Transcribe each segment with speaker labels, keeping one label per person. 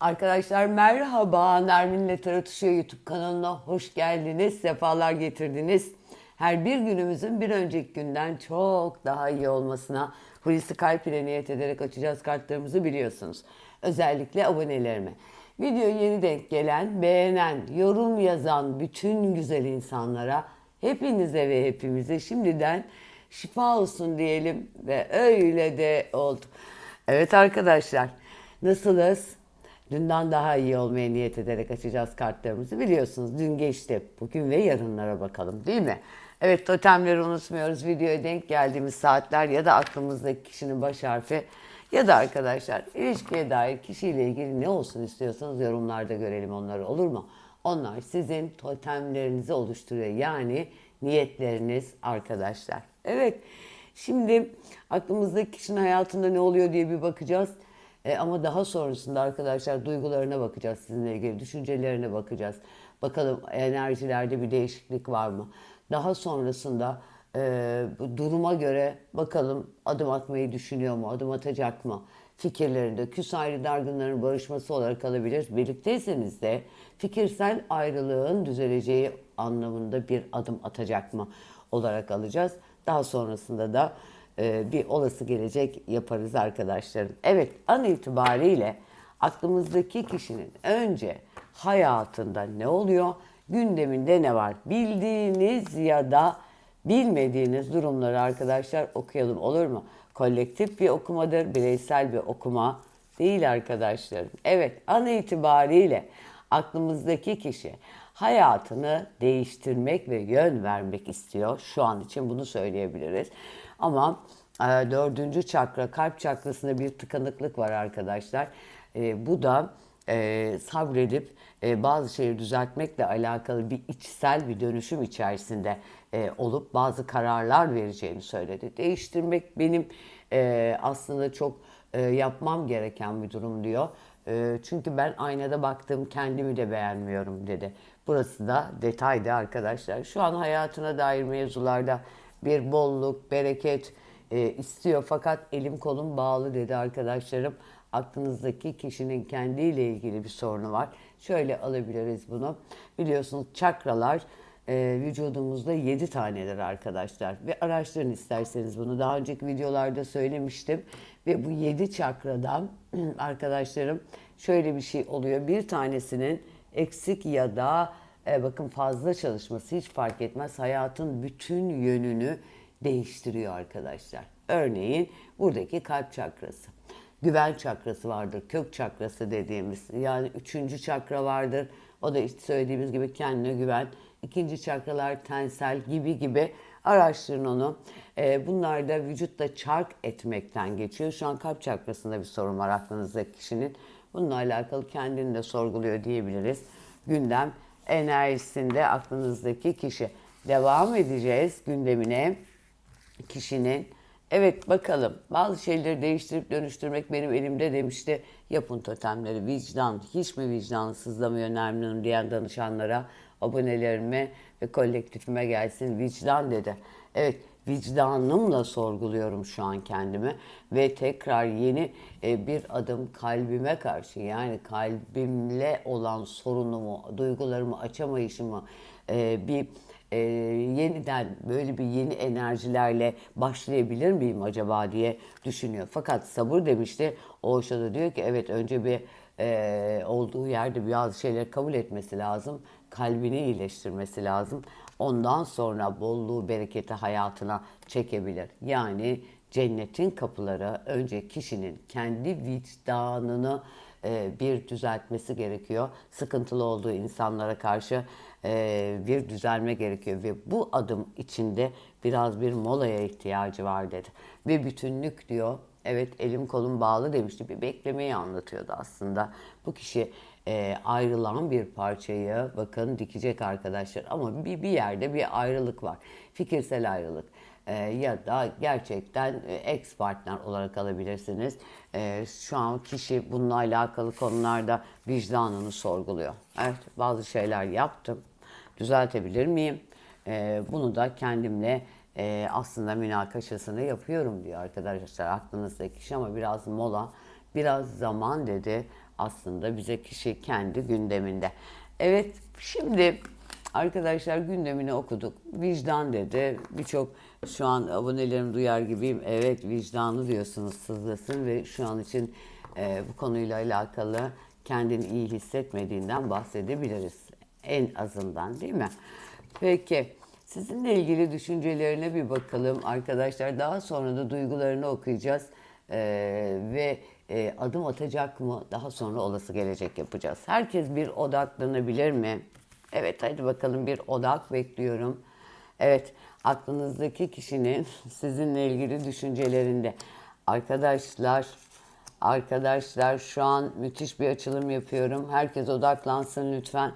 Speaker 1: Arkadaşlar merhaba, Nermin'le Tartışıyor YouTube kanalına hoş geldiniz, sefalar getirdiniz. Her bir günümüzün bir önceki günden çok daha iyi olmasına Hulusi Kalp ile niyet ederek açacağız kartlarımızı biliyorsunuz. Özellikle abonelerime. Video yeni denk gelen, beğenen, yorum yazan bütün güzel insanlara, hepinize ve hepimize şimdiden şifa olsun diyelim ve öyle de oldu. Evet arkadaşlar, nasılız? Dünden daha iyi olmaya niyet ederek açacağız kartlarımızı. Biliyorsunuz dün geçti. Bugün ve yarınlara bakalım değil mi? Evet totemleri unutmuyoruz. Videoya denk geldiğimiz saatler ya da aklımızdaki kişinin baş harfi ya da arkadaşlar ilişkiye dair kişiyle ilgili ne olsun istiyorsanız yorumlarda görelim onları olur mu? Onlar sizin totemlerinizi oluşturuyor. Yani niyetleriniz arkadaşlar. Evet şimdi aklımızdaki kişinin hayatında ne oluyor diye bir bakacağız. E, ama daha sonrasında arkadaşlar duygularına bakacağız sizinle ilgili, düşüncelerine bakacağız. Bakalım enerjilerde bir değişiklik var mı? Daha sonrasında e, duruma göre bakalım adım atmayı düşünüyor mu, adım atacak mı? Fikirlerinde küs ayrı dargınların barışması olarak alabilir. Birlikteyseniz de fikirsel ayrılığın düzeleceği anlamında bir adım atacak mı olarak alacağız. Daha sonrasında da e, bir olası gelecek yaparız arkadaşlarım. Evet an itibariyle aklımızdaki kişinin önce hayatında ne oluyor, gündeminde ne var bildiğiniz ya da bilmediğiniz durumları arkadaşlar okuyalım olur mu? Kolektif bir okumadır, bireysel bir okuma değil arkadaşlarım. Evet an itibariyle aklımızdaki kişi hayatını değiştirmek ve yön vermek istiyor. Şu an için bunu söyleyebiliriz. Ama e, dördüncü çakra, kalp çakrasında bir tıkanıklık var arkadaşlar. E, bu da e, sabredip e, bazı şeyleri düzeltmekle alakalı bir içsel bir dönüşüm içerisinde e, olup bazı kararlar vereceğini söyledi. Değiştirmek benim e, aslında çok e, yapmam gereken bir durum diyor. E, çünkü ben aynada baktığım kendimi de beğenmiyorum dedi. Burası da detaydı arkadaşlar. Şu an hayatına dair mevzularda bir bolluk, bereket e, istiyor fakat elim kolum bağlı dedi arkadaşlarım. Aklınızdaki kişinin kendiyle ilgili bir sorunu var. Şöyle alabiliriz bunu. Biliyorsunuz çakralar e, vücudumuzda 7 tanedir arkadaşlar. Ve araştırın isterseniz bunu. Daha önceki videolarda söylemiştim. Ve bu 7 çakradan arkadaşlarım şöyle bir şey oluyor. Bir tanesinin eksik ya da e, bakın fazla çalışması hiç fark etmez. Hayatın bütün yönünü değiştiriyor arkadaşlar. Örneğin buradaki kalp çakrası. Güven çakrası vardır, kök çakrası dediğimiz. Yani üçüncü çakra vardır. O da işte söylediğimiz gibi kendine güven. İkinci çakralar tensel gibi gibi araştırın onu. Ee, bunlar da vücutta çark etmekten geçiyor. Şu an kalp çakrasında bir sorun var aklınızdaki kişinin. Bununla alakalı kendini de sorguluyor diyebiliriz. Gündem enerjisinde aklınızdaki kişi. Devam edeceğiz gündemine kişinin. Evet bakalım bazı şeyleri değiştirip dönüştürmek benim elimde demişti. Yapın totemleri vicdan. Hiç mi vicdanı sızlamıyor Nermin Hanım diyen danışanlara, abonelerime ve kolektifime gelsin vicdan dedi. Evet vicdanımla sorguluyorum şu an kendimi ve tekrar yeni e, bir adım kalbime karşı yani kalbimle olan sorunumu, duygularımı açamayışımı e, bir e, yeniden böyle bir yeni enerjilerle başlayabilir miyim acaba diye düşünüyor. Fakat sabır demişti. Oğuş'a da diyor ki evet önce bir olduğu yerde bazı şeyleri kabul etmesi lazım. Kalbini iyileştirmesi lazım. Ondan sonra bolluğu, bereketi hayatına çekebilir. Yani cennetin kapıları önce kişinin kendi vicdanını e, bir düzeltmesi gerekiyor. Sıkıntılı olduğu insanlara karşı e, bir düzelme gerekiyor ve bu adım içinde biraz bir molaya ihtiyacı var dedi. Bir bütünlük diyor. Evet elim kolum bağlı demişti. Bir beklemeyi anlatıyordu aslında. Bu kişi e, ayrılan bir parçayı bakın dikecek arkadaşlar. Ama bir, bir yerde bir ayrılık var. Fikirsel ayrılık. E, ya da gerçekten e, ex partner olarak alabilirsiniz. E, şu an kişi bununla alakalı konularda vicdanını sorguluyor. Evet bazı şeyler yaptım. Düzeltebilir miyim? E, bunu da kendimle e, aslında münakaşasını yapıyorum diyor arkadaşlar aklınızdaki kişi ama biraz mola, biraz zaman dedi. Aslında bize kişi kendi gündeminde. Evet şimdi arkadaşlar gündemini okuduk. Vicdan dedi. Birçok şu an abonelerim duyar gibiyim. Evet vicdanı diyorsunuz sızlasın ve şu an için e, bu konuyla alakalı kendini iyi hissetmediğinden bahsedebiliriz. En azından değil mi? Peki sizinle ilgili düşüncelerine bir bakalım arkadaşlar. Daha sonra da duygularını okuyacağız. Ee, ve e, adım atacak mı? Daha sonra olası gelecek yapacağız. Herkes bir odaklanabilir mi? Evet hadi bakalım bir odak bekliyorum. Evet aklınızdaki kişinin sizinle ilgili düşüncelerinde. Arkadaşlar Arkadaşlar şu an müthiş bir açılım yapıyorum. Herkes odaklansın lütfen.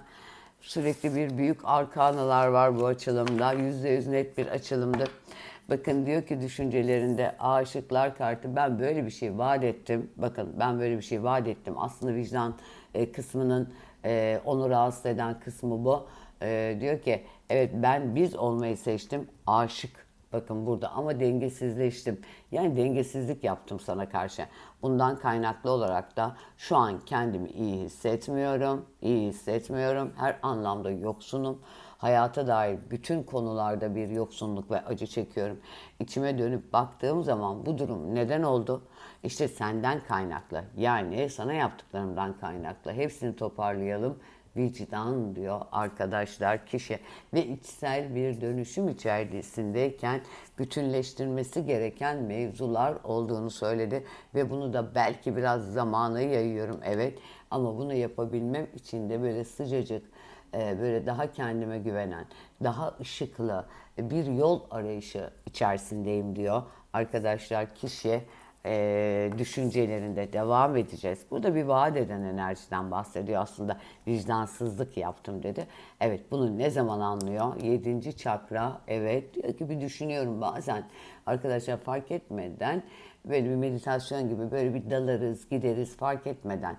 Speaker 1: Sürekli bir büyük arkanalar var bu açılımda. Yüzde yüz net bir açılımdır. Bakın diyor ki düşüncelerinde aşıklar kartı ben böyle bir şey vaat ettim. Bakın ben böyle bir şey vaat ettim. Aslında vicdan e, kısmının e, onu rahatsız eden kısmı bu. E, diyor ki evet ben biz olmayı seçtim. Aşık Bakın burada ama dengesizleştim. Yani dengesizlik yaptım sana karşı. Bundan kaynaklı olarak da şu an kendimi iyi hissetmiyorum. İyi hissetmiyorum. Her anlamda yoksunum. Hayata dair bütün konularda bir yoksunluk ve acı çekiyorum. İçime dönüp baktığım zaman bu durum neden oldu? İşte senden kaynaklı. Yani sana yaptıklarımdan kaynaklı. Hepsini toparlayalım vicdan diyor arkadaşlar kişi ve içsel bir dönüşüm içerisindeyken bütünleştirmesi gereken mevzular olduğunu söyledi ve bunu da belki biraz zamana yayıyorum evet ama bunu yapabilmem için de böyle sıcacık böyle daha kendime güvenen, daha ışıklı bir yol arayışı içerisindeyim diyor arkadaşlar kişi e, düşüncelerinde devam edeceğiz. Burada bir vaat eden enerjiden bahsediyor aslında. Vicdansızlık yaptım dedi. Evet bunu ne zaman anlıyor? Yedinci çakra evet diyor ki bir düşünüyorum bazen arkadaşlar fark etmeden böyle bir meditasyon gibi böyle bir dalarız gideriz fark etmeden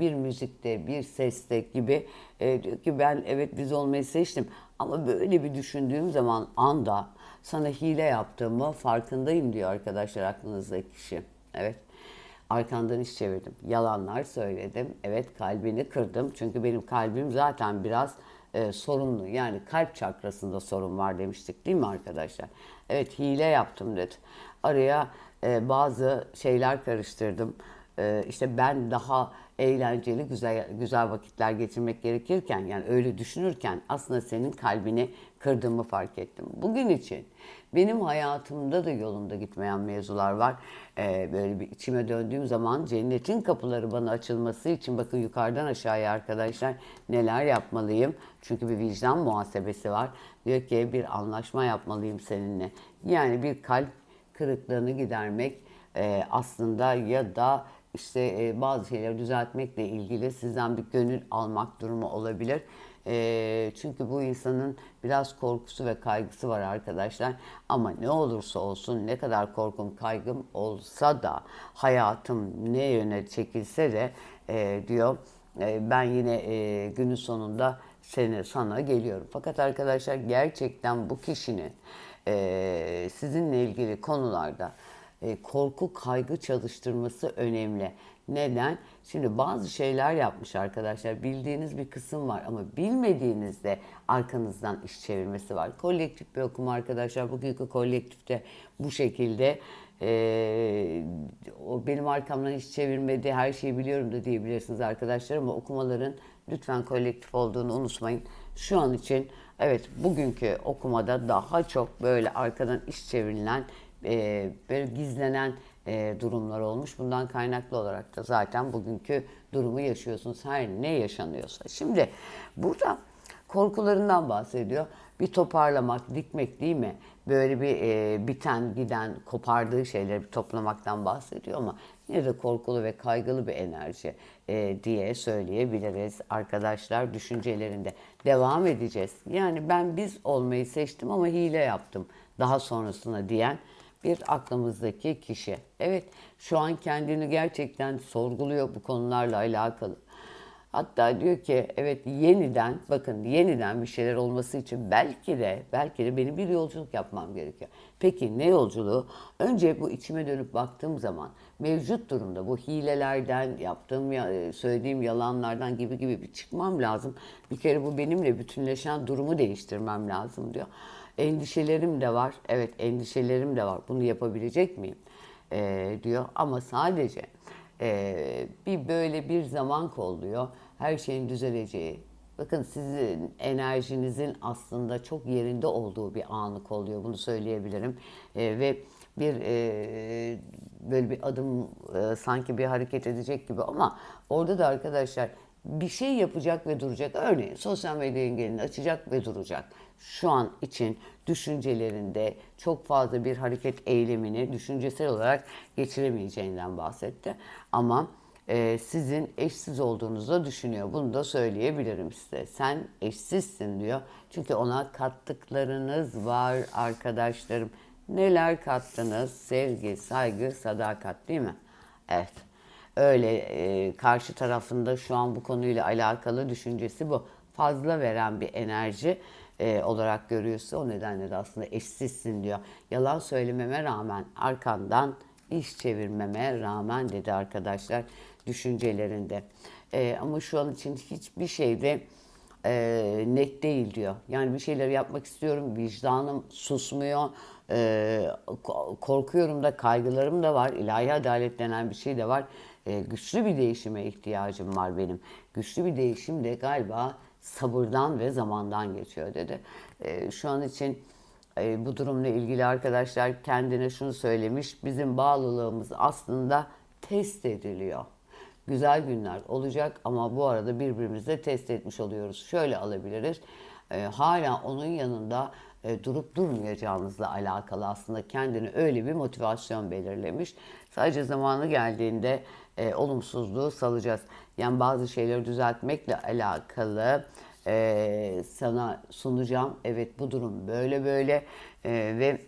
Speaker 1: bir müzikte bir seste gibi e, diyor ki ben evet biz olmayı seçtim ama böyle bir düşündüğüm zaman anda sana hile yaptığımı farkındayım diyor arkadaşlar aklınızdaki kişi. Evet. Arkandan iş çevirdim. Yalanlar söyledim. Evet kalbini kırdım. Çünkü benim kalbim zaten biraz e, sorunlu. Yani kalp çakrasında sorun var demiştik değil mi arkadaşlar? Evet hile yaptım dedi. Araya e, bazı şeyler karıştırdım. E, işte ben daha eğlenceli, güzel güzel vakitler geçirmek gerekirken yani öyle düşünürken aslında senin kalbini kırdığımı fark ettim. Bugün için benim hayatımda da yolunda gitmeyen mevzular var. Ee, böyle bir içime döndüğüm zaman cennetin kapıları bana açılması için bakın yukarıdan aşağıya arkadaşlar neler yapmalıyım. Çünkü bir vicdan muhasebesi var. Diyor ki bir anlaşma yapmalıyım seninle. Yani bir kalp kırıklığını gidermek e, aslında ya da işte e, bazı şeyleri düzeltmekle ilgili sizden bir gönül almak durumu olabilir. E, çünkü bu insanın biraz korkusu ve kaygısı var arkadaşlar. Ama ne olursa olsun ne kadar korkum kaygım olsa da hayatım ne yöne çekilse de e, diyor e, ben yine e, günün sonunda seni sana geliyorum. Fakat arkadaşlar gerçekten bu kişinin e, sizinle ilgili konularda e, korku, kaygı çalıştırması önemli. Neden? Şimdi bazı şeyler yapmış arkadaşlar. Bildiğiniz bir kısım var ama bilmediğinizde arkanızdan iş çevirmesi var. Kolektif bir okuma arkadaşlar. Bugünkü kolektifte bu şekilde e, o benim arkamdan iş çevirmedi, her şeyi biliyorum da diyebilirsiniz arkadaşlar ama okumaların lütfen kolektif olduğunu unutmayın. Şu an için evet bugünkü okumada daha çok böyle arkadan iş çevrilen e, böyle gizlenen e, durumlar olmuş. Bundan kaynaklı olarak da zaten bugünkü durumu yaşıyorsunuz. Her ne yaşanıyorsa. Şimdi burada korkularından bahsediyor. Bir toparlamak, dikmek değil mi? Böyle bir e, biten, giden, kopardığı şeyleri bir toplamaktan bahsediyor ama yine de korkulu ve kaygılı bir enerji e, diye söyleyebiliriz arkadaşlar düşüncelerinde. Devam edeceğiz. Yani ben biz olmayı seçtim ama hile yaptım daha sonrasına diyen bir aklımızdaki kişi. Evet şu an kendini gerçekten sorguluyor bu konularla alakalı. Hatta diyor ki evet yeniden bakın yeniden bir şeyler olması için belki de belki de benim bir yolculuk yapmam gerekiyor. Peki ne yolculuğu? Önce bu içime dönüp baktığım zaman mevcut durumda bu hilelerden, yaptığım, ya- söylediğim yalanlardan gibi gibi bir çıkmam lazım. Bir kere bu benimle bütünleşen durumu değiştirmem lazım diyor. Endişelerim de var. Evet endişelerim de var. Bunu yapabilecek miyim? Ee, diyor. Ama sadece e, bir böyle bir zaman kolluyor. Her şeyin düzeleceği. Bakın sizin enerjinizin aslında çok yerinde olduğu bir anı kolluyor. Bunu söyleyebilirim. Ee, ve bir e, böyle bir adım e, sanki bir hareket edecek gibi ama orada da arkadaşlar bir şey yapacak ve duracak. Örneğin sosyal medya engelini açacak ve duracak. Şu an için düşüncelerinde çok fazla bir hareket eylemini düşüncesel olarak geçiremeyeceğinden bahsetti. Ama e, sizin eşsiz olduğunuzu da düşünüyor. Bunu da söyleyebilirim size. Sen eşsizsin diyor. Çünkü ona kattıklarınız var arkadaşlarım. Neler kattınız? Sevgi, saygı, sadakat değil mi? Evet. Öyle e, karşı tarafında şu an bu konuyla alakalı düşüncesi bu. Fazla veren bir enerji e, olarak görüyorsa o nedenle de aslında eşsizsin diyor. Yalan söylememe rağmen arkandan iş çevirmeme rağmen dedi arkadaşlar düşüncelerinde. E, ama şu an için hiçbir şeyde e, net değil diyor. Yani bir şeyler yapmak istiyorum, vicdanım susmuyor, e, ko- korkuyorum da, kaygılarım da var, ilahi adalet denen bir şey de var. E, güçlü bir değişime ihtiyacım var benim. Güçlü bir değişim de galiba sabırdan ve zamandan geçiyor dedi. E, şu an için e, bu durumla ilgili arkadaşlar kendine şunu söylemiş. Bizim bağlılığımız aslında test ediliyor. Güzel günler olacak ama bu arada birbirimizi de test etmiş oluyoruz. Şöyle alabiliriz. E, hala onun yanında e, durup durmayacağınızla alakalı aslında kendini öyle bir motivasyon belirlemiş. Sadece zamanı geldiğinde e, olumsuzluğu salacağız. Yani bazı şeyleri düzeltmekle alakalı e, sana sunacağım. Evet bu durum böyle böyle E, ve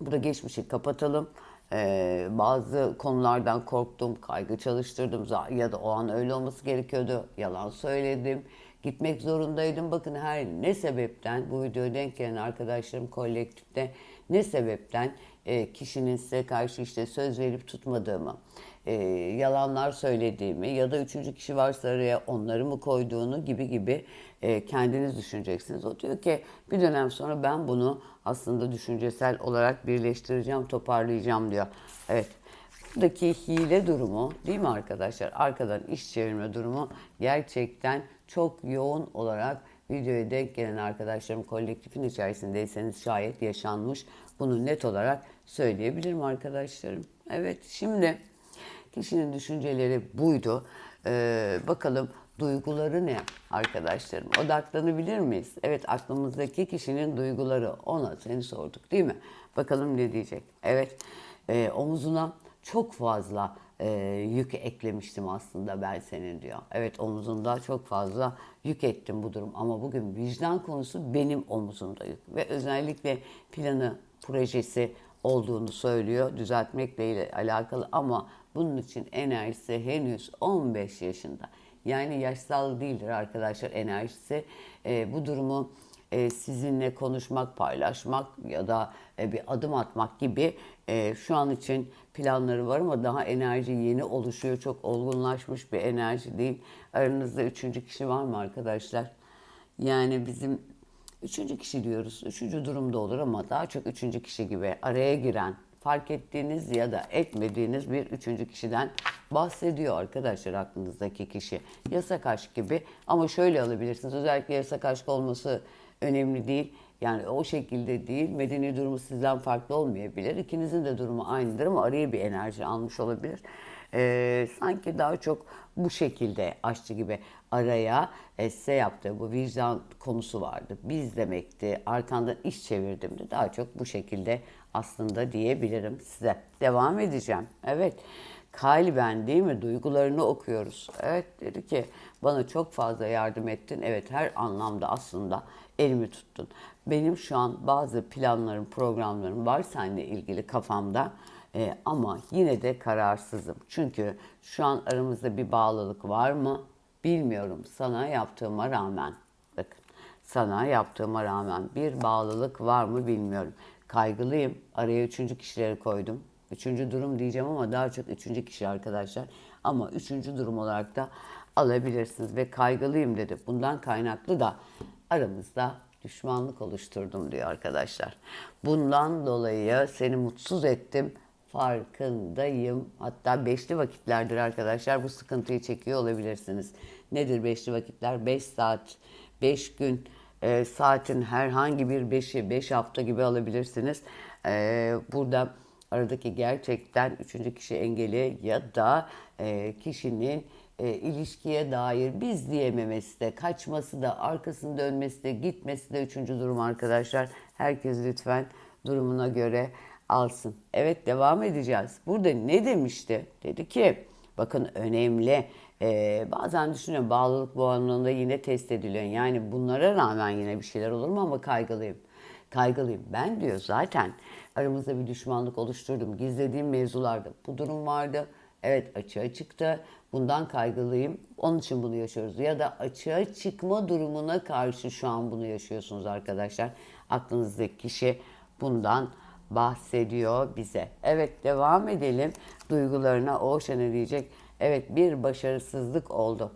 Speaker 1: burada geçmişi kapatalım. Ee, bazı konulardan korktum, kaygı çalıştırdım ya da o an öyle olması gerekiyordu. Yalan söyledim, gitmek zorundaydım. Bakın her ne sebepten bu videoya denk gelen arkadaşlarım kolektifte ne sebepten e, kişinin size karşı işte söz verip tutmadığımı, e, yalanlar söylediğimi ya da üçüncü kişi varsa araya onları mı koyduğunu gibi gibi e, kendiniz düşüneceksiniz. O diyor ki bir dönem sonra ben bunu aslında düşüncesel olarak birleştireceğim, toparlayacağım diyor. Evet. Buradaki hile durumu değil mi arkadaşlar? Arkadan iş çevirme durumu gerçekten çok yoğun olarak videoya denk gelen arkadaşlarım kolektifin içerisindeyseniz şayet yaşanmış. Bunu net olarak söyleyebilirim arkadaşlarım. Evet şimdi kişinin düşünceleri buydu. Ee, bakalım duyguları ne arkadaşlarım? Odaklanabilir miyiz? Evet aklımızdaki kişinin duyguları ona seni sorduk değil mi? Bakalım ne diyecek? Evet e, omuzuna çok fazla e, yük eklemiştim aslında ben senin diyor. Evet omuzunda çok fazla yük ettim bu durum ama bugün vicdan konusu benim omuzumda yük ve özellikle planı, projesi olduğunu söylüyor düzeltmekle ile alakalı ama bunun için enerjisi henüz 15 yaşında. Yani yaşsal değildir arkadaşlar enerjisi. E, bu durumu e, sizinle konuşmak, paylaşmak ya da e, bir adım atmak gibi e, şu an için planları var ama daha enerji yeni oluşuyor. Çok olgunlaşmış bir enerji değil. Aranızda üçüncü kişi var mı arkadaşlar? Yani bizim üçüncü kişi diyoruz. Üçüncü durumda olur ama daha çok üçüncü kişi gibi araya giren, fark ettiğiniz ya da etmediğiniz bir üçüncü kişiden bahsediyor arkadaşlar aklınızdaki kişi. Yasak aşk gibi ama şöyle alabilirsiniz. Özellikle yasak aşk olması önemli değil. Yani o şekilde değil. Medeni durumu sizden farklı olmayabilir. İkinizin de durumu aynıdır ama araya bir enerji almış olabilir. Ee, sanki daha çok bu şekilde aşçı gibi araya e, size yaptığı bu vicdan konusu vardı. Biz demekti, arkandan iş çevirdim de daha çok bu şekilde aslında diyebilirim size. Devam edeceğim. Evet. Kalben değil mi? Duygularını okuyoruz. Evet dedi ki bana çok fazla yardım ettin. Evet her anlamda aslında elimi tuttun. Benim şu an bazı planlarım, programlarım var seninle ilgili kafamda. Ee, ama yine de kararsızım. Çünkü şu an aramızda bir bağlılık var mı? Bilmiyorum. Sana yaptığıma rağmen. Bakın sana yaptığıma rağmen bir bağlılık var mı bilmiyorum. Kaygılıyım. Araya üçüncü kişileri koydum. Üçüncü durum diyeceğim ama daha çok üçüncü kişi arkadaşlar. Ama üçüncü durum olarak da alabilirsiniz ve kaygılıyım dedi. Bundan kaynaklı da aramızda düşmanlık oluşturdum diyor arkadaşlar. Bundan dolayı seni mutsuz ettim farkındayım. Hatta beşli vakitlerdir arkadaşlar bu sıkıntıyı çekiyor olabilirsiniz. Nedir beşli vakitler? 5 saat, 5 gün, e, saatin herhangi bir beşi, 5 hafta gibi alabilirsiniz. E, burada aradaki gerçekten üçüncü kişi engeli ya da e, kişinin e, ilişkiye dair biz diyememesi de, kaçması da, arkasını dönmesi de, gitmesi de üçüncü durum arkadaşlar. Herkes lütfen durumuna göre alsın. Evet devam edeceğiz. Burada ne demişti? Dedi ki bakın önemli. Ee, bazen düşünüyorum bağlılık bu anlamda yine test ediliyor. Yani bunlara rağmen yine bir şeyler olur mu ama kaygılıyım. Kaygılıyım. Ben diyor zaten aramızda bir düşmanlık oluşturdum. Gizlediğim mevzularda bu durum vardı. Evet açığa çıktı. Bundan kaygılıyım. Onun için bunu yaşıyoruz. Ya da açığa çıkma durumuna karşı şu an bunu yaşıyorsunuz arkadaşlar. Aklınızdaki kişi bundan bahsediyor bize. Evet devam edelim. Duygularına ne diyecek? Evet bir başarısızlık oldu.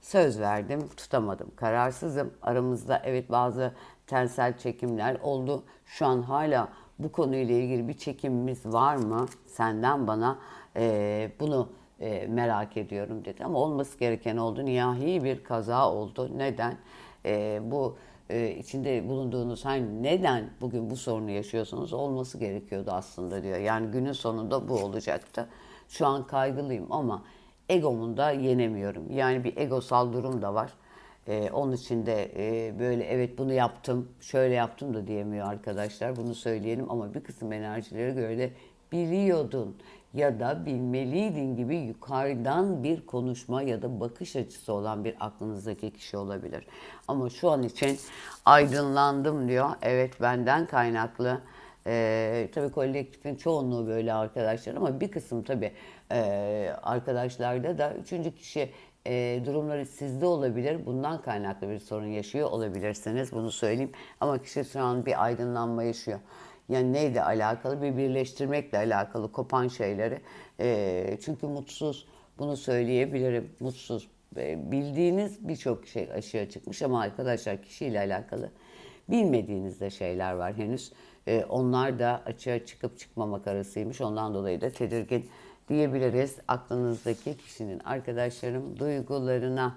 Speaker 1: Söz verdim, tutamadım. Kararsızım. Aramızda evet bazı tensel çekimler oldu. Şu an hala bu konuyla ilgili bir çekimimiz var mı? Senden bana e, bunu e, merak ediyorum dedi. Ama olması gereken oldu. Niyahi bir kaza oldu. Neden? E, bu e, içinde bulunduğunuz hani neden bugün bu sorunu yaşıyorsunuz olması gerekiyordu aslında diyor. Yani günün sonunda bu olacaktı. Şu an kaygılıyım ama egomu da yenemiyorum. Yani bir egosal durum da var. Ee, onun için de e, böyle evet bunu yaptım, şöyle yaptım da diyemiyor arkadaşlar. Bunu söyleyelim ama bir kısım enerjilere göre de biliyordun ya da bilmeliydin gibi yukarıdan bir konuşma ya da bakış açısı olan bir aklınızdaki kişi olabilir. Ama şu an için aydınlandım diyor. Evet benden kaynaklı. Ee, tabii kolektifin çoğunluğu böyle arkadaşlar ama bir kısım tabii e, arkadaşlarda da üçüncü kişi e, durumları sizde olabilir. Bundan kaynaklı bir sorun yaşıyor olabilirsiniz. Bunu söyleyeyim. Ama kişi şu an bir aydınlanma yaşıyor. Yani neyle alakalı? Bir birleştirmekle alakalı kopan şeyleri. E, çünkü mutsuz. Bunu söyleyebilirim. Mutsuz. E, bildiğiniz birçok şey aşıya çıkmış ama arkadaşlar kişiyle alakalı bilmediğiniz de şeyler var henüz. E, onlar da açığa çıkıp çıkmamak arasıymış. Ondan dolayı da tedirgin diyebiliriz aklınızdaki kişinin arkadaşlarım duygularına.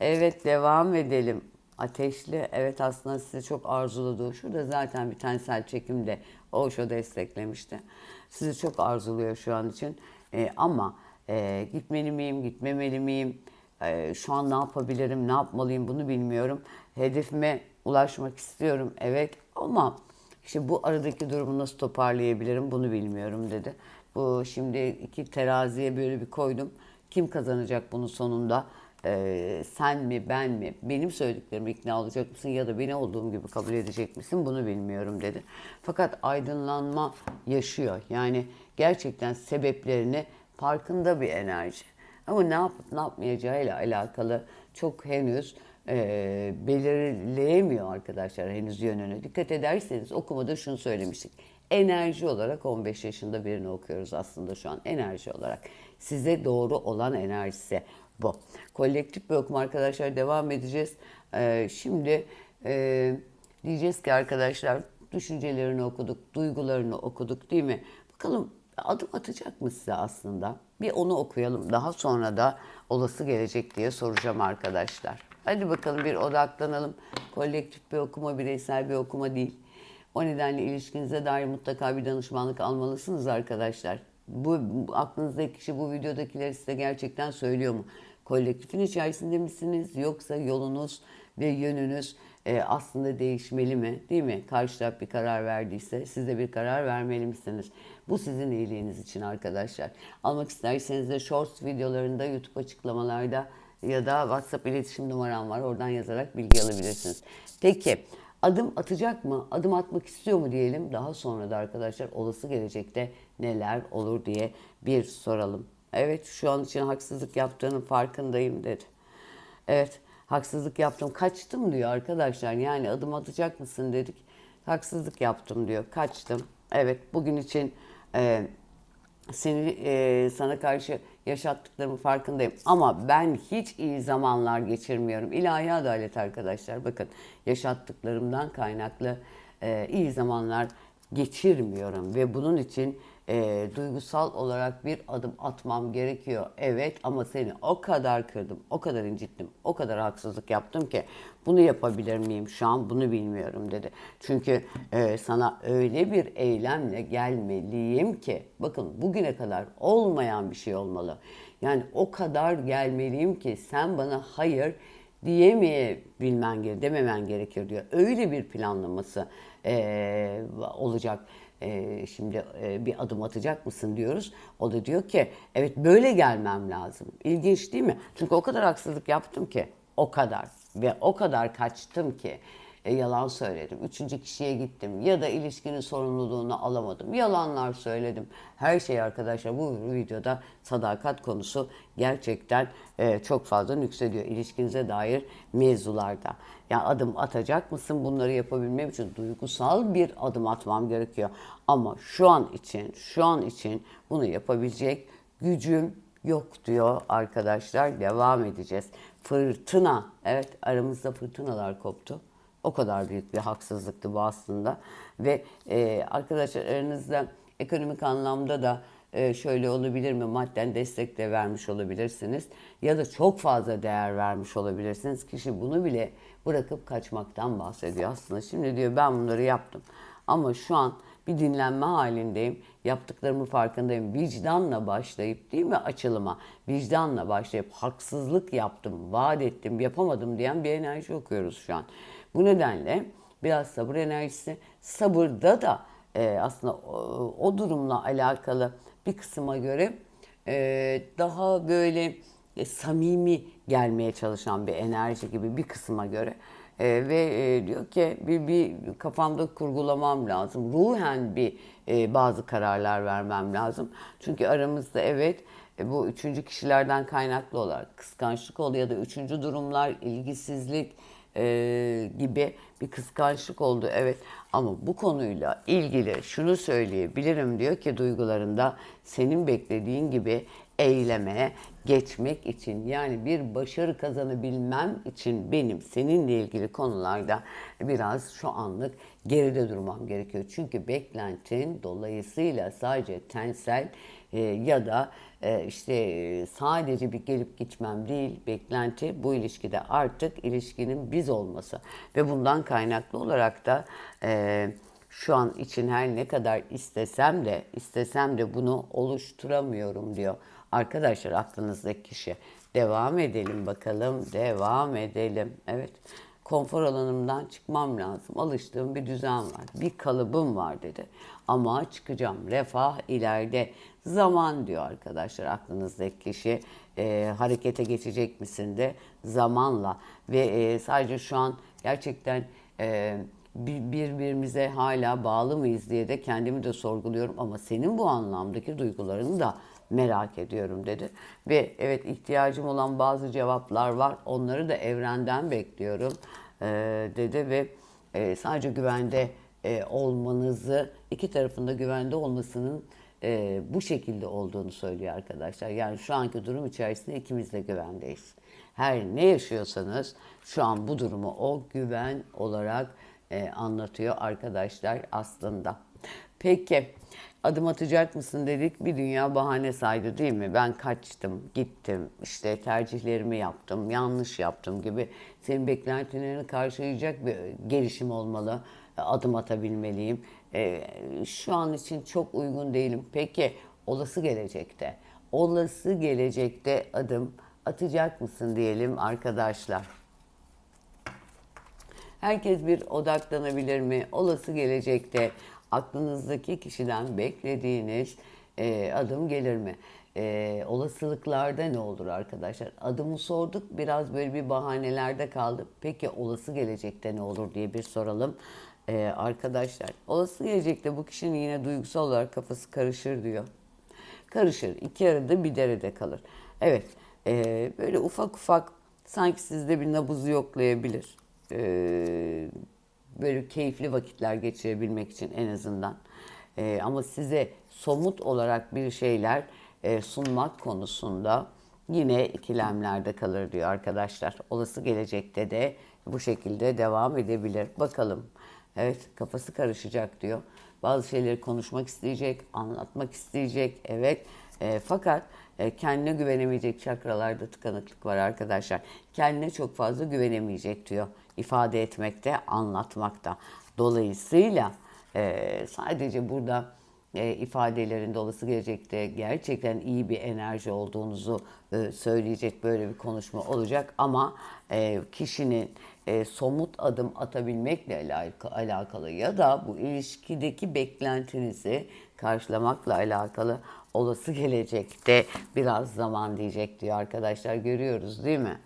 Speaker 1: Evet devam edelim. Ateşli evet aslında sizi çok arzuladığı şurada zaten bir tensel çekimde Osho desteklemişti. Sizi çok arzuluyor şu an için E, ama e, gitmeli miyim gitmemeli miyim e, şu an ne yapabilirim ne yapmalıyım bunu bilmiyorum. Hedefime ulaşmak istiyorum evet ama işte bu aradaki durumu nasıl toparlayabilirim bunu bilmiyorum dedi. Bu şimdi iki teraziye böyle bir koydum. Kim kazanacak bunun sonunda? Ee, sen mi ben mi? Benim söylediklerime ikna olacak mısın ya da beni olduğum gibi kabul edecek misin? Bunu bilmiyorum dedi. Fakat aydınlanma yaşıyor. Yani gerçekten sebeplerini farkında bir enerji. Ama ne yapıp ne yapmayacağıyla alakalı çok henüz e, belirleyemiyor arkadaşlar henüz yönünü. Dikkat ederseniz okumada şunu söylemiştik. Enerji olarak 15 yaşında birini okuyoruz aslında şu an enerji olarak. Size doğru olan enerjisi bu. Kolektif bir okuma arkadaşlar devam edeceğiz. E, şimdi e, diyeceğiz ki arkadaşlar düşüncelerini okuduk, duygularını okuduk değil mi? Bakalım adım atacak mı size aslında? Bir onu okuyalım. Daha sonra da olası gelecek diye soracağım arkadaşlar. Hadi bakalım bir odaklanalım. Kolektif bir okuma, bireysel bir okuma değil. O nedenle ilişkinize dair mutlaka bir danışmanlık almalısınız arkadaşlar. Bu aklınızdaki kişi bu videodakileri size gerçekten söylüyor mu? Kolektifin içerisinde misiniz yoksa yolunuz ve yönünüz e, aslında değişmeli mi? Değil mi? Karşı taraf bir karar verdiyse siz de bir karar vermeli misiniz? Bu sizin iyiliğiniz için arkadaşlar. Almak isterseniz de shorts videolarında YouTube açıklamalarda ya da WhatsApp iletişim numaram var. Oradan yazarak bilgi alabilirsiniz. Peki adım atacak mı? Adım atmak istiyor mu diyelim. Daha sonra da arkadaşlar olası gelecekte neler olur diye bir soralım. Evet şu an için haksızlık yaptığının farkındayım dedi. Evet haksızlık yaptım. Kaçtım diyor arkadaşlar. Yani adım atacak mısın dedik. Haksızlık yaptım diyor. Kaçtım. Evet bugün için e, seni e, sana karşı yaşattıklarımın farkındayım. Ama ben hiç iyi zamanlar geçirmiyorum. İlahi adalet arkadaşlar. Bakın yaşattıklarımdan kaynaklı e, iyi zamanlar geçirmiyorum ve bunun için e, duygusal olarak bir adım atmam gerekiyor. Evet ama seni o kadar kırdım, o kadar incittim, o kadar haksızlık yaptım ki bunu yapabilir miyim şu an bunu bilmiyorum dedi. Çünkü e, sana öyle bir eylemle gelmeliyim ki bakın bugüne kadar olmayan bir şey olmalı. Yani o kadar gelmeliyim ki sen bana hayır diyemeyebilmen dememen gerekiyor diyor. Öyle bir planlaması e, olacak. E, şimdi e, bir adım atacak mısın diyoruz. O da diyor ki evet böyle gelmem lazım. İlginç değil mi? Çünkü o kadar haksızlık yaptım ki o kadar ve o kadar kaçtım ki e, yalan söyledim. Üçüncü kişiye gittim ya da ilişkinin sorumluluğunu alamadım. Yalanlar söyledim. Her şey arkadaşlar bu videoda sadakat konusu gerçekten e, çok fazla yükseliyor ilişkinize dair mevzularda. Yani adım atacak mısın bunları yapabilmem için duygusal bir adım atmam gerekiyor. Ama şu an için, şu an için bunu yapabilecek gücüm yok diyor arkadaşlar. Devam edeceğiz. Fırtına, evet aramızda fırtınalar koptu. O kadar büyük bir haksızlıktı bu aslında. Ve e, arkadaşlar aranızda ekonomik anlamda da e, şöyle olabilir mi? Madden destek de vermiş olabilirsiniz. Ya da çok fazla değer vermiş olabilirsiniz. Kişi bunu bile bırakıp kaçmaktan bahsediyor aslında. Şimdi diyor ben bunları yaptım. Ama şu an bir dinlenme halindeyim. Yaptıklarımın farkındayım. Vicdanla başlayıp değil mi açılıma? Vicdanla başlayıp haksızlık yaptım, vaat ettim, yapamadım diyen bir enerji okuyoruz şu an. Bu nedenle biraz sabır enerjisi. Sabırda da e, aslında o, o durumla alakalı bir kısma göre e, daha böyle e, samimi gelmeye çalışan bir enerji gibi bir kısma göre. E, ve e, diyor ki bir, bir kafamda kurgulamam lazım. Ruhen bir e, bazı kararlar vermem lazım. Çünkü aramızda evet e, bu üçüncü kişilerden kaynaklı olarak kıskançlık oluyor ya da üçüncü durumlar, ilgisizlik, e, gibi bir kıskançlık oldu evet ama bu konuyla ilgili şunu söyleyebilirim diyor ki duygularında senin beklediğin gibi eyleme geçmek için yani bir başarı kazanabilmem için benim seninle ilgili konularda biraz şu anlık geride durmam gerekiyor. Çünkü beklentin dolayısıyla sadece tensel e, ya da işte e, sadece bir gelip gitmem değil beklenti bu ilişkide artık ilişkinin biz olması ve bundan kaynaklı olarak da şu an için her ne kadar istesem de istesem de bunu oluşturamıyorum diyor. Arkadaşlar aklınızdaki kişi. Devam edelim bakalım. Devam edelim. Evet. Konfor alanımdan çıkmam lazım. Alıştığım bir düzen var. Bir kalıbım var dedi. Ama çıkacağım. Refah ileride. Zaman diyor arkadaşlar aklınızdaki kişi. E, harekete geçecek misin de zamanla. Ve e, sadece şu an gerçekten e, birbirimize hala bağlı mıyız diye de kendimi de sorguluyorum. Ama senin bu anlamdaki duygularını da merak ediyorum dedi. Ve evet ihtiyacım olan bazı cevaplar var. Onları da evrenden bekliyorum e, dedi ve e, sadece güvende e, olmanızı, iki tarafında güvende olmasının e, bu şekilde olduğunu söylüyor arkadaşlar. Yani şu anki durum içerisinde ikimiz de güvendeyiz. Her ne yaşıyorsanız şu an bu durumu o güven olarak e, anlatıyor arkadaşlar aslında. Peki adım atacak mısın dedik bir dünya bahane saydı değil mi? Ben kaçtım, gittim, işte tercihlerimi yaptım, yanlış yaptım gibi senin beklentilerini karşılayacak bir gelişim olmalı. Adım atabilmeliyim. Ee, şu an için çok uygun değilim. Peki olası gelecekte, olası gelecekte adım atacak mısın diyelim arkadaşlar. Herkes bir odaklanabilir mi? Olası gelecekte aklınızdaki kişiden beklediğiniz e, adım gelir mi? E, olasılıklarda ne olur arkadaşlar? Adımı sorduk biraz böyle bir bahanelerde kaldık. Peki olası gelecekte ne olur diye bir soralım. E, arkadaşlar olası gelecekte bu kişinin yine duygusal olarak kafası karışır diyor. Karışır. İki arada bir derede kalır. Evet e, böyle ufak ufak sanki sizde bir nabızı yoklayabilir. E, böyle keyifli vakitler geçirebilmek için en azından. E, ama size somut olarak bir şeyler e, sunmak konusunda yine ikilemlerde kalır diyor arkadaşlar. Olası gelecekte de bu şekilde devam edebilir. Bakalım. Evet kafası karışacak diyor. Bazı şeyleri konuşmak isteyecek, anlatmak isteyecek. Evet. E, fakat e, kendine güvenemeyecek çakralarda tıkanıklık var arkadaşlar. Kendine çok fazla güvenemeyecek diyor. İfade etmekte, anlatmakta. Dolayısıyla e, sadece burada e, ifadelerinde olası gelecekte gerçekten iyi bir enerji olduğunuzu e, söyleyecek böyle bir konuşma olacak ama e, kişinin e, somut adım atabilmekle alakalı, alakalı ya da bu ilişkideki beklentinizi karşılamakla alakalı olası gelecekte biraz zaman diyecek diyor arkadaşlar görüyoruz değil mi?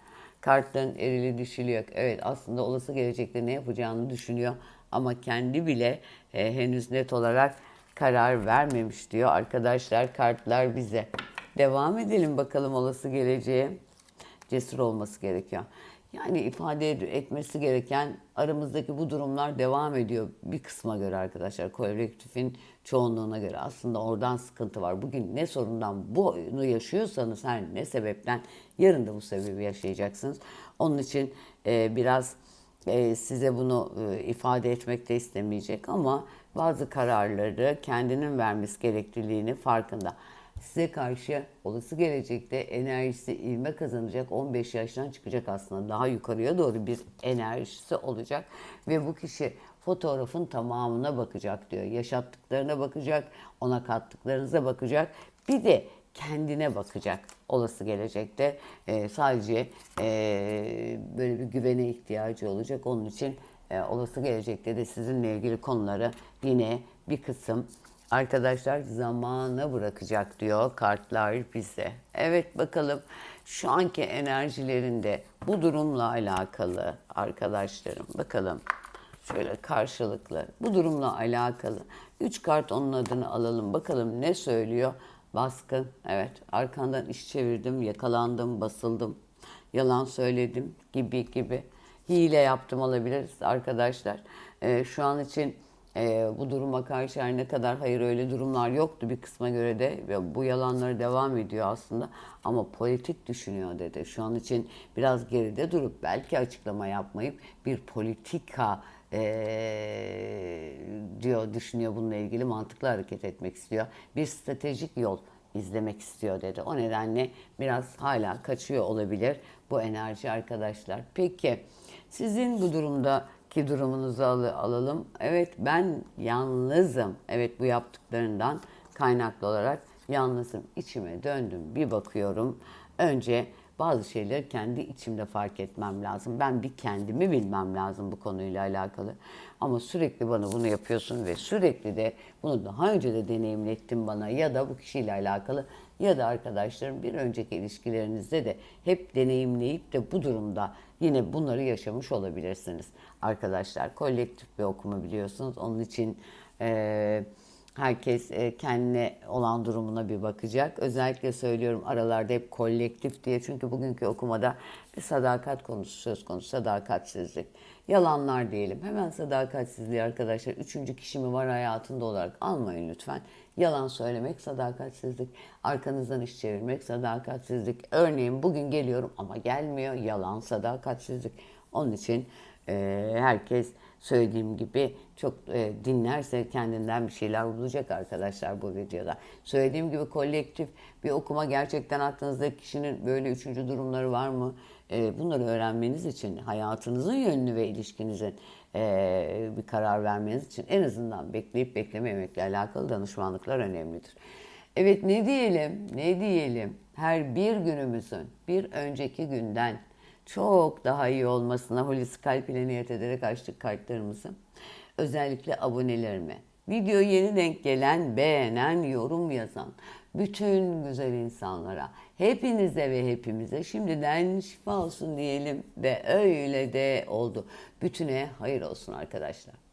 Speaker 1: Kartların erili dişili yok. Evet aslında olası gelecekte ne yapacağını düşünüyor ama kendi bile e, henüz net olarak karar vermemiş diyor arkadaşlar kartlar bize. Devam edelim bakalım olası geleceğe. Cesur olması gerekiyor. Yani ifade etmesi gereken aramızdaki bu durumlar devam ediyor bir kısma göre arkadaşlar. Kolektifin çoğunluğuna göre aslında oradan sıkıntı var. Bugün ne sorundan bunu yaşıyorsanız her ne sebepten yarın da bu sebebi yaşayacaksınız. Onun için e, biraz e, size bunu e, ifade etmek de istemeyecek ama bazı kararları kendinin vermesi gerekliliğini farkında. Size karşı olası gelecekte enerjisi ilme kazanacak 15 yaştan çıkacak aslında daha yukarıya doğru bir enerjisi olacak ve bu kişi fotoğrafın tamamına bakacak diyor. Yaşattıklarına bakacak, ona kattıklarınıza bakacak. Bir de kendine bakacak olası gelecekte. Ee, sadece e, böyle bir güvene ihtiyacı olacak. Onun için e, olası gelecekte de sizinle ilgili konuları yine bir kısım arkadaşlar zamana bırakacak diyor kartlar bize. Evet bakalım şu anki enerjilerinde bu durumla alakalı arkadaşlarım bakalım şöyle karşılıklı bu durumla alakalı. Üç kart onun adını alalım bakalım ne söylüyor. Baskın evet arkandan iş çevirdim yakalandım basıldım yalan söyledim gibi gibi hile yaptım olabiliriz arkadaşlar. Ee, şu an için e, bu duruma karşı her ne kadar hayır öyle durumlar yoktu bir kısma göre de ve bu yalanları devam ediyor aslında ama politik düşünüyor dedi. Şu an için biraz geride durup belki açıklama yapmayıp bir politika e, diyor düşünüyor bununla ilgili mantıklı hareket etmek istiyor. Bir stratejik yol izlemek istiyor dedi. O nedenle biraz hala kaçıyor olabilir bu enerji arkadaşlar. Peki sizin bu durumdaki durumunuzu al- alalım. Evet ben yalnızım. Evet bu yaptıklarından kaynaklı olarak yalnızım. İçime döndüm bir bakıyorum. Önce bazı şeyleri kendi içimde fark etmem lazım. Ben bir kendimi bilmem lazım bu konuyla alakalı. Ama sürekli bana bunu yapıyorsun ve sürekli de bunu daha önce de deneyimlettin bana ya da bu kişiyle alakalı ya da arkadaşlarım bir önceki ilişkilerinizde de hep deneyimleyip de bu durumda yine bunları yaşamış olabilirsiniz. Arkadaşlar kolektif bir okuma biliyorsunuz. Onun için eee Herkes e, kendine olan durumuna bir bakacak. Özellikle söylüyorum aralarda hep kolektif diye. Çünkü bugünkü okumada bir sadakat konusu söz konusu. Sadakatsizlik. Yalanlar diyelim. Hemen sadakatsizliği arkadaşlar. Üçüncü kişi mi var hayatında olarak almayın lütfen. Yalan söylemek sadakatsizlik. Arkanızdan iş çevirmek sadakatsizlik. Örneğin bugün geliyorum ama gelmiyor. Yalan sadakatsizlik. Onun için e, herkes söylediğim gibi çok e, dinlerse kendinden bir şeyler bulacak arkadaşlar bu videoda. Söylediğim gibi kolektif bir okuma gerçekten aklınızda kişinin böyle üçüncü durumları var mı? E, bunları öğrenmeniz için hayatınızın yönünü ve ilişkinizin bir karar vermeniz için en azından bekleyip beklememekle alakalı danışmanlıklar önemlidir. Evet ne diyelim, ne diyelim? Her bir günümüzün bir önceki günden çok daha iyi olmasına Hulusi Kalp ile niyet ederek açtık kartlarımızı. Özellikle abonelerime, video yeni denk gelen, beğenen, yorum yazan bütün güzel insanlara, hepinize ve hepimize şimdiden şifa olsun diyelim ve öyle de oldu. Bütüne hayır olsun arkadaşlar.